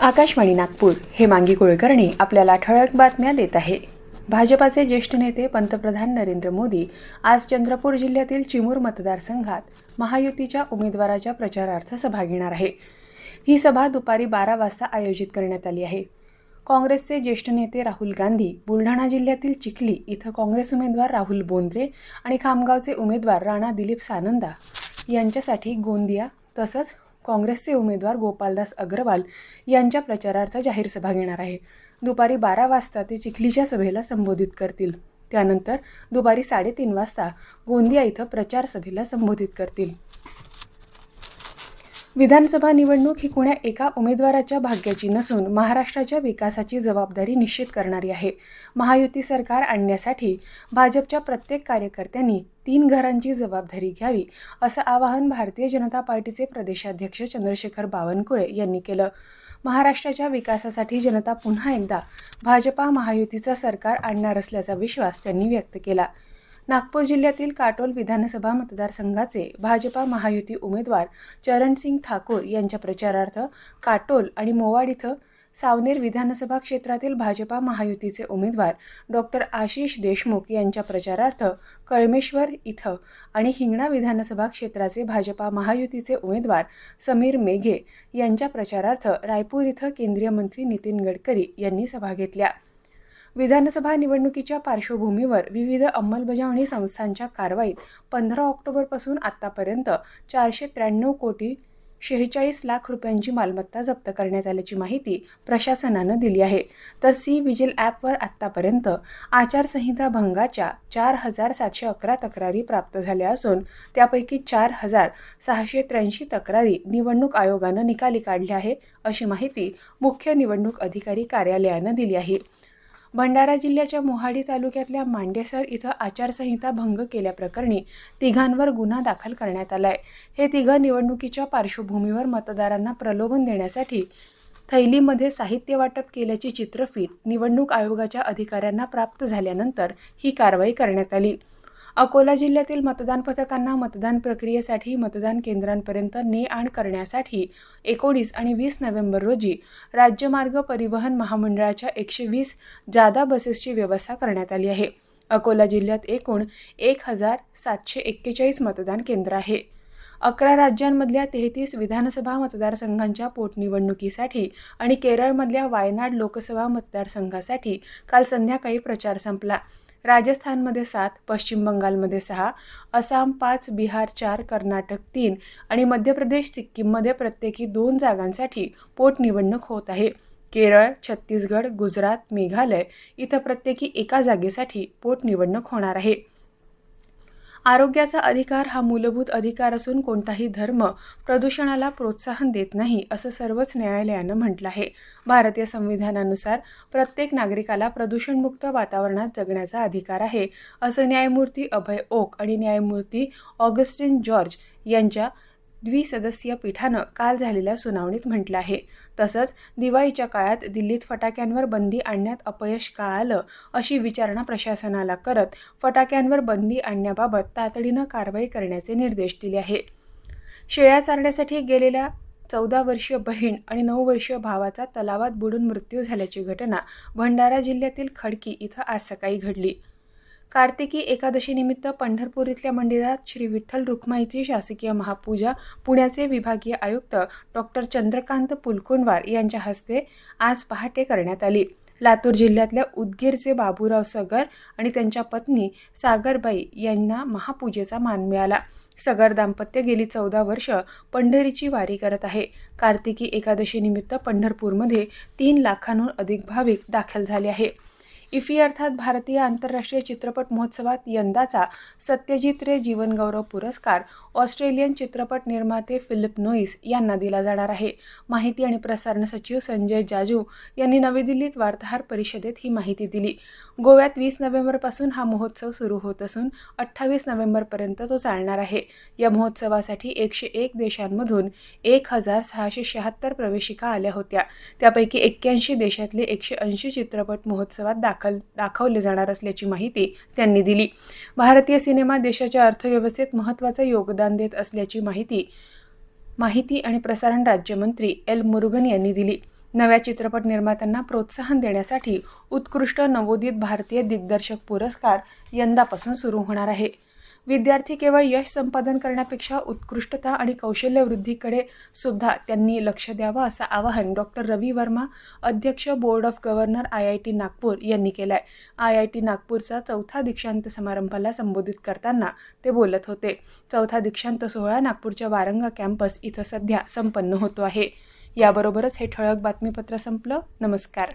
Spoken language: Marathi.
आकाशवाणी नागपूर हे मांगी कुळकर्णी आपल्याला ठळक बातम्या देत आहे. भाजपाचे ज्येष्ठ नेते पंतप्रधान नरेंद्र मोदी आज चंद्रपूर जिल्ह्यातील चिमूर मतदारसंघात महायुतीच्या उमेदवाराच्या प्रचारार्थ सभा घेणार आहे. ही सभा दुपारी बारा वाजता आयोजित करण्यात आली आहे. काँग्रेसचे ज्येष्ठ नेते राहुल गांधी बुलढाणा जिल्ह्यातील चिखली इथं काँग्रेस उमेदवार राहुल बोंद्रे आणि खामगावचे उमेदवार राणा दिलीप सानंदा यांच्यासाठी गोंदिया तसंच काँग्रेसचे उमेदवार गोपालदास अग्रवाल यांच्या प्रचारार्थ जाहीर सभा घेणार आहे. दुपारी बारा वाजता ते चिखलीच्या सभेला संबोधित करतील. त्यानंतर दुपारी साडेतीन वाजता गोंदिया इथं प्रचार सभेला संबोधित करतील. विधानसभा निवडणूक ही कुण्या एका उमेदवाराच्या भाग्याची नसून महाराष्ट्राच्या विकासाची जबाबदारी निश्चित करणारी आहे. महायुती सरकार आणण्यासाठी भाजपच्या प्रत्येक कार्यकर्त्यांनी तीन घरांची जबाबदारी घ्यावी असं आवाहन भारतीय जनता पार्टीचे प्रदेशाध्यक्ष चंद्रशेखर बावनकुळे यांनी केलं. महाराष्ट्राच्या विकासासाठी जनता पुन्हा एकदा भाजपा महायुतीचं सरकार आणणार असल्याचा विश्वास त्यांनी व्यक्त केला. नागपूर जिल्ह्यातील काटोल विधानसभा मतदारसंघाचे भाजपा महायुती उमेदवार चरणसिंग ठाकूर यांच्या प्रचारार्थ काटोल आणि मोवाड इथं सावनेर विधानसभा क्षेत्रातील भाजपा महायुतीचे उमेदवार डॉक्टर आशिष देशमुख यांच्या प्रचारार्थ कळमेश्वर इथं आणि हिंगणा विधानसभा क्षेत्राचे भाजपा महायुतीचे उमेदवार समीर मेघे यांच्या प्रचारार्थ रायपूर इथं केंद्रीय मंत्री नितीन गडकरी यांनी सभा घेतल्या. विधानसभा निवडणुकीच्या पार्श्वभूमीवर विविध अंमलबजावणी संस्थांच्या कारवाईत पंधरा ऑक्टोबरपासून आत्तापर्यंत चारशे त्र्याण्णव कोटी शेहेचाळीस लाख रुपयांची मालमत्ता जप्त करण्यात आल्याची माहिती प्रशासनानं दिली आहे. तर सी विजिल ॲपवर आत्तापर्यंत आचारसंहिता भंगाच्या चार हजार सातशे अकरा तक्रारी प्राप्त झाल्या असून त्यापैकी चार हजार सहाशे त्र्याऐंशी तक्रारी निवडणूक आयोगानं निकाली काढल्या आहे अशी माहिती मुख्य निवडणूक अधिकारी कार्यालयानं दिली आहे. भंडारा जिल्ह्याच्या मोहाडी तालुक्यातल्या मांडेसर इथं आचारसंहिता भंग केल्याप्रकरणी तिघांवर गुन्हा दाखल करण्यात आलाय. हे तिघं निवडणुकीच्या पार्श्वभूमीवर मतदारांना प्रलोभन देण्यासाठी थैलीमध्ये साहित्य वाटप केल्याची चित्रफीत निवडणूक आयोगाच्या अधिकाऱ्यांना प्राप्त झाल्यानंतर ही कारवाई करण्यात आली. अकोला जिल्ह्यातील मतदान पथकांना मतदान प्रक्रियेसाठी मतदान केंद्रांपर्यंत ने आण करण्यासाठी एकोणीस आणि वीस नोव्हेंबर रोजी राज्यमार्ग परिवहन महामंडळाच्या एकशे वीस जादा बसेसची व्यवस्था करण्यात आली आहे. अकोला जिल्ह्यात एकूण एक हजार सातशे एक्केचाळीस मतदान केंद्र आहे. अकरा राज्यांमधल्या तेहतीस विधानसभा मतदारसंघांच्या पोटनिवडणुकीसाठी आणि केरळमधल्या वायनाड लोकसभा मतदारसंघासाठी काल संध्याकाळी प्रचार संपला. राजस्थानमध्ये सात पश्चिम बंगालमध्ये सहा आसाम पाच बिहार चार कर्नाटक तीन आणि मध्य प्रदेश सिक्कीममध्ये प्रत्येकी दोन जागांसाठी पोटनिवडणूक होत आहे. केरळ छत्तीसगड गुजरात मेघालय इथं प्रत्येकी एका जागेसाठी पोटनिवडणूक होणार आहे. आरोग्याचा अधिकार हा मूलभूत अधिकार असून कोणताही धर्म प्रदूषणाला प्रोत्साहन देत नाही असं सर्वच न्यायालयानं म्हटलं आहे. भारतीय संविधानानुसार प्रत्येक नागरिकाला प्रदूषणमुक्त वातावरणात जगण्याचा अधिकार आहे असं न्यायमूर्ती अभय ओक आणि न्यायमूर्ती ऑगस्टिन जॉर्ज यांच्या द्विसदस्यीय पीठानं काल झालेल्या सुनावणीत म्हटलं आहे. तसंच दिवाळीच्या काळात दिल्लीत फटाक्यांवर बंदी आणण्यात अपयश का आलं अशी विचारणा प्रशासनाला करत फटाक्यांवर बंदी आणण्याबाबत तातडीनं कारवाई करण्याचे निर्देश दिले आहे. शेळ्या चारण्यासाठी गेलेल्या चौदा वर्षीय बहीण आणि नऊ वर्षीय भावाचा तलावात बुडून मृत्यू झाल्याची घटना भंडारा जिल्ह्यातील खडकी इथं आज सकाळी घडली. कार्तिकी एकादशीनिमित्त पंढरपूर इथल्या मंदिरात श्री विठ्ठल रुक्माईची शासकीय महापूजा पुण्याचे विभागीय आयुक्त डॉक्टर चंद्रकांत पुलकुंडवार यांच्या हस्ते आज पहाटे करण्यात आली. लातूर जिल्ह्यातल्या उदगीरचे बाबूराव सगर आणि त्यांच्या पत्नी सागरबाई यांना महापूजेचा मान मिळाला. सगर दाम्पत्य गेली चौदा वर्ष पंढरीची वारी करत आहे. कार्तिकी एकादशीनिमित्त पंढरपूरमध्ये तीन लाखांहून अधिक भाविक दाखल झाले आहे इफी अर्थात भारतीय आंतरराष्ट्रीय चित्रपट महोत्सवात यंदाचा सत्यजित रे जीवनगौरव पुरस्कार ऑस्ट्रेलियन चित्रपट निर्माते फिलिप नोईस यांना दिला जाणार आहे. माहिती आणि प्रसारण सचिव संजय जाजू यांनी नवी दिल्लीत वार्ताहर परिषदेत ही माहिती दिली. गोव्यात वीस नोव्हेंबरपासून हा महोत्सव सुरू होत असून अठ्ठावीस नोव्हेंबरपर्यंत तो चालणार आहे. या महोत्सवासाठी एकशे एक देशांमधून एक हजार सहाशे शहात्तर प्रवेशिका आल्या होत्या. त्यापैकी एक्क्याऐंशी देशातले एकशे ऐंशी चित्रपट महोत्सवात दाखल दाखवले जाणार असल्याची माहिती त्यांनी दिली. भारतीय सिनेमा देशाच्या अर्थव्यवस्थेत महत्त्वाचं योगदान देत असल्याची माहिती माहिती आणि प्रसारण राज्यमंत्री एल मुरुगन यांनी दिली. नव्या चित्रपट निर्मात्यांना प्रोत्साहन देण्यासाठी उत्कृष्ट नवोदित भारतीय दिग्दर्शक पुरस्कार यंदापासून सुरू होणार आहे. विद्यार्थी केवळ यश संपादन करण्यापेक्षा उत्कृष्टता आणि कौशल्यवृद्धीकडे सुद्धा त्यांनी लक्ष द्यावं असं आवाहन डॉक्टर रवी वर्मा अध्यक्ष board of governor I I T Nagpur यांनी केलं आहे आय आय टी नागपूरचा चौथा दीक्षांत समारंभाला संबोधित करताना ते बोलत होते. चौथा दीक्षांत सोहळा नागपूरच्या वारंगा कॅम्पस इथं सध्या संपन्न होतो आहे. याबरोबरच हे ठळक बातमीपत्र संपलं. नमस्कार.